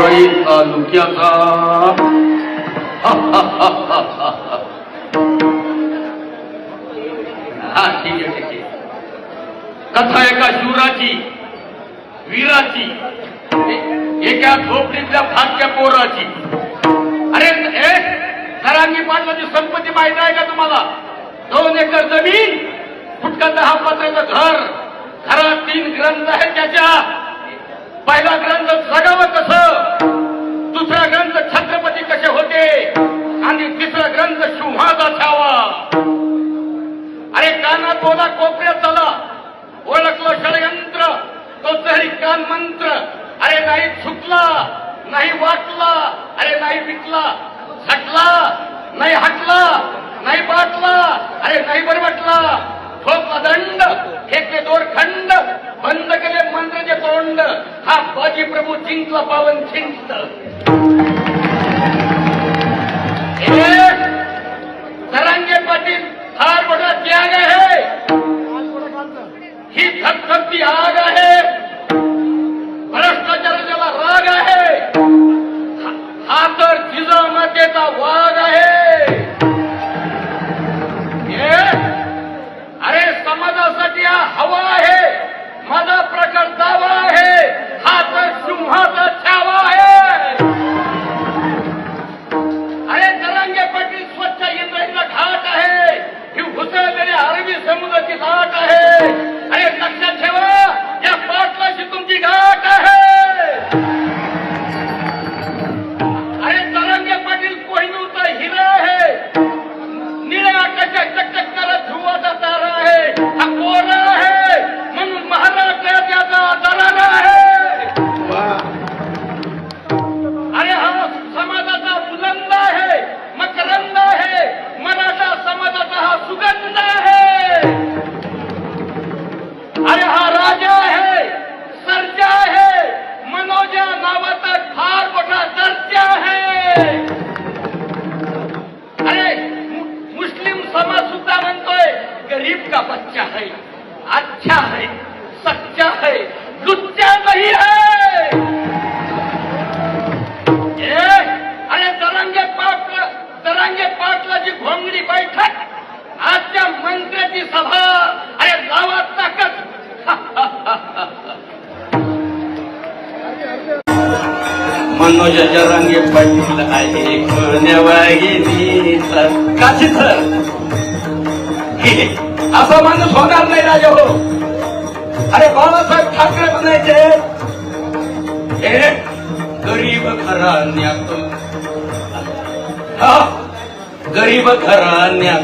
वरळी तालुक्याचा हा ठीक आहे ठीक आहे कथा एका शूराची वीराची एका झोपडीतल्या फाटक्या पोराची? अरे ए सरांगी पाटलाची संपत्ती माहीत आहे का तुम्हाला? दोन एकर जमीन फुटका दहा पात्राचं घर घरात तीन ग्रंथ आहेत त्याच्या. पहिला ग्रंथ जगावं कसं दुसरा ग्रंथ छत्रपती कसे होते? आणि तिसरा ग्रंथ शुभाचा छावा. अरे काना तोला कोपऱ्यात चला. ओळखलं षडयंत्र. तो तरी कान मंत्र. अरे नाही चुकला नाही वाटला अरे नाही विकला झटला नाही हटला नाही बाटला अरे नाही बरबटला. ठोकला दंड फेकले दोर खंड मंत्रचे हा बाजी प्रभू जिंकला पावन जिंकत. तरंगे पाटील फार मोठा त्याग आहे. ही धगधगती आग आहे. भ्रष्टाचाराला राग आहे. हा- हा तर जिजामातेचा वाघ आहे. मनोज जरांगे पाटील आहे कोण्या काशी सर असा माणूस होणार नाही राजा हो. अरे बाळासाहेब ठाकरे म्हणायचे हे गरीब घराण्यात. हा, गरीब घराण्यात.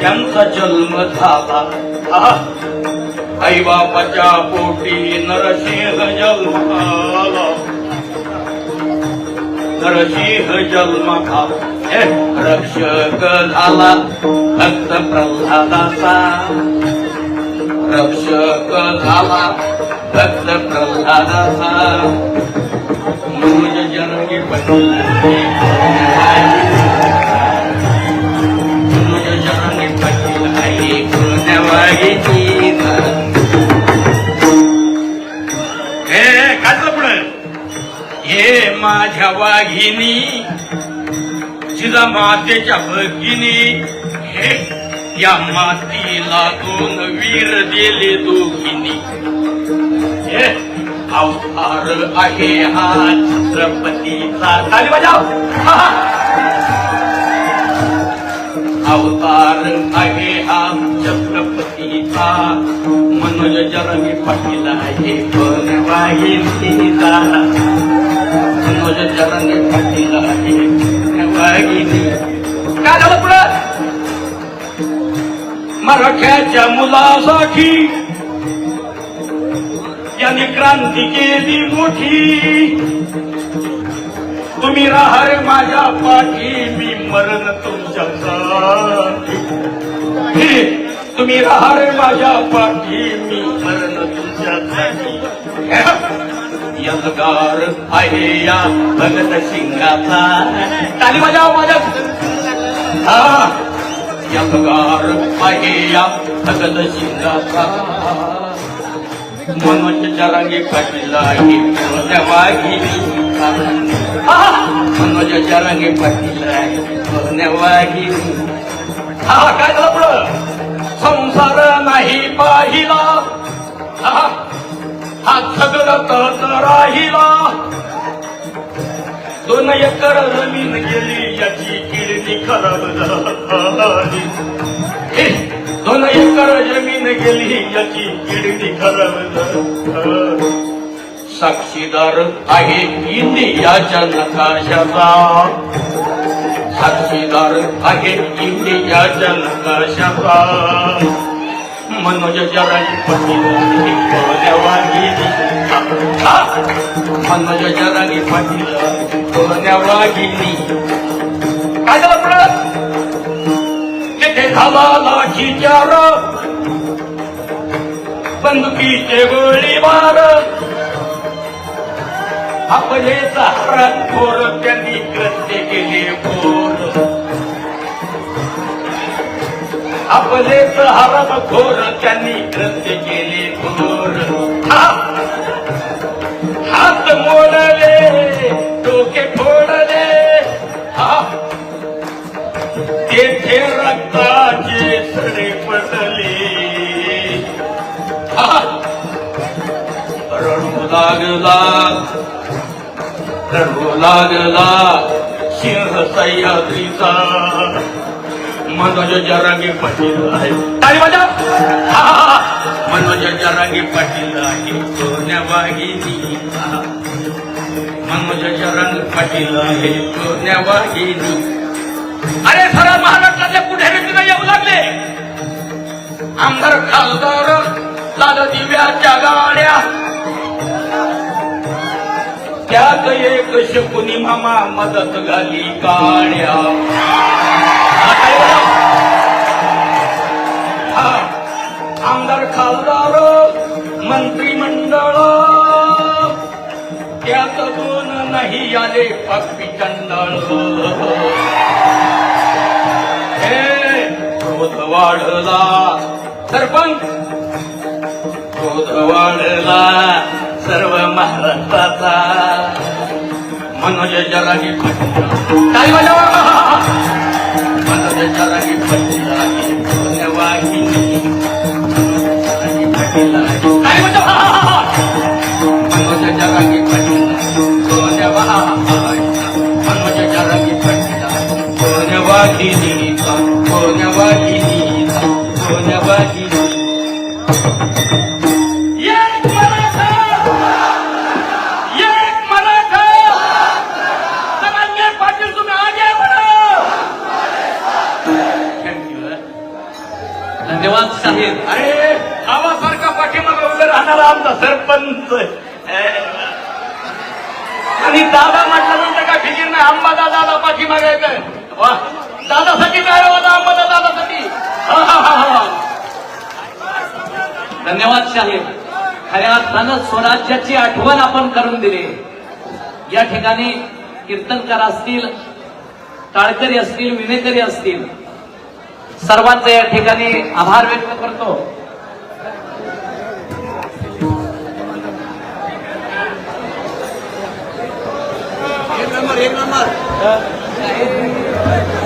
त्यांचा जन्म झाला. हा, आई बापाच्या पोटी नरसिंह जन्माला. नरसिंह जन्म जन्माला हे, रक्षक झाला भक्त प्रल्हादाचा रक्षक झाला भक्त प्रल्हादाचा मनोज जन्मी पाटील माझ्या वाघिनी जिजा मातेच्या भगिनी हे या मातीला दोन वीर दिले दोघिनी हे अवतार आहे हा छत्रपतीचा. ताली बजाव अवतार आहे हा छत्रपतीचा. मनोज जरमी पाटील आहे पण वाहिनीचा मराठ्याच्या मुलासाठी यांनी क्रांती केली मोठी. तुम्ही राहा रे माझ्या पाठी मी मरण तुमच्यासाठी. तुम्ही राहा रे माझ्या पाठी मी मरण तुमच्यासाठी. यलगार आहे या भगत सिंगाचा ताली माझ्या माझ्या हा यलगार आहे या भगत सिंगाचा मनोजच्या रांगे पाटील आहे त्या वाघिनी मनोजच्या रांगे पाटील आहे त्या वाघिनी हा काय झालं संसार नाही पाहिला। हा हा सगळं राहिला. दोन एकर जमीन गेली याची किडनी खराब झाली. हे, दोन एकर जमीन गेली याची किडनी खराब झाली. साक्षीदार आहे इंडियाच्या नकाशाचा. साक्षीदार आहे इंडियाच्या नकाशाचा. मनोज जरांगी पाटील वाघिनी मनोज जरांगी पाटील वाघिनी काय झालं पुढं तिथे झाला लाठी चार बंदुकीचे गोळीबार आपले सहारात थोर त्यांनी कृत्य केले पोर आपले हरम घोर त्यांनी कृत्य केले घोर. हात मोडले डोके फोडले. तेथे रक्ताचे सडे पडले. रडू लागला. रडू लागला. सिंह सह्याद्रीचा. मनोज जरांगी पाटील आहे. वाजा. जरांगी पाटील आहे. सोन्या वाहिनी. हा. मनोज जरांगी पाटील आहे. सोन्या वाहिनी. अरे खरं महाराष्ट्रातल्या पुढे तिला येऊ लागले? आमदार खासदार लाल त्यात एक शकुनी मामा मदत घाली काळ्या आमदार खासदार मंत्रिमंडळ. त्यात दोन नाही आले पक्षी चंडळ हे क्रोध वाढला. सरपंच क्रोध वाढला. सर्व महाराष्ट्राचा मनोज जरागी काय वाजवा मनोज जरागी पाटील. काय वाजवा मनोज जरागी पाटील. सोन्या मनोज जरागी पाटील. सोन्या वाहिनी सोन्या धन्यवाद साहेब अरे आवासारखा पाठीमागे उभे राहणारा आमचा सरपंच आणि दादा म्हटल्यानंतर काय फिकीर नाही आंबा दादा पाठीमागे येतोय वा. दादासाठी काय होता आंबा दादासाठी. धन्यवाद साहेब. खऱ्या अर्थानं स्वराज्याची आठवण आपण करून दिली. या ठिकाणी कीर्तनकार असतील टाळकरी असतील विनेकरी असतील सर्वांचे या ठिकाणी आभार व्यक्त करतो. बाहेर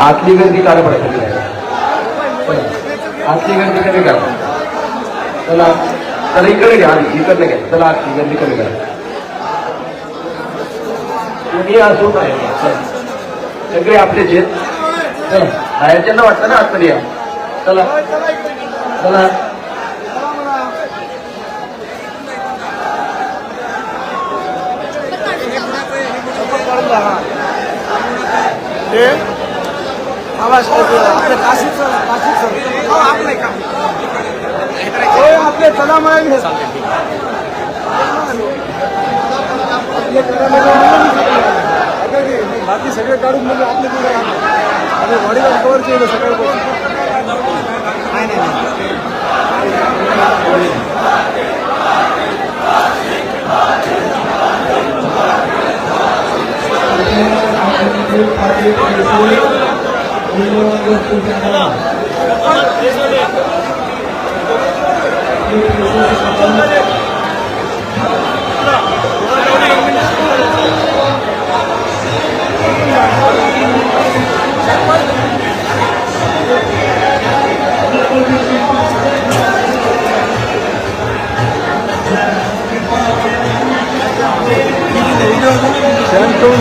आतली गर्दी काढा पडायची आतली गर्दी कमी करा चला चला इकडे घ्या इकडे घ्या चला आतली गर्दी कमी करा असो काय चला. सगळे आपले वाटतं ना आतमध्ये चला चला हे आवाज हो, आपले काशीच काशीच. हो आपले का हो आपले चला मला आपले बाकी सगळे काढून म्हणजे आपले पुढे आणि वडील कवर केलं सगळ्या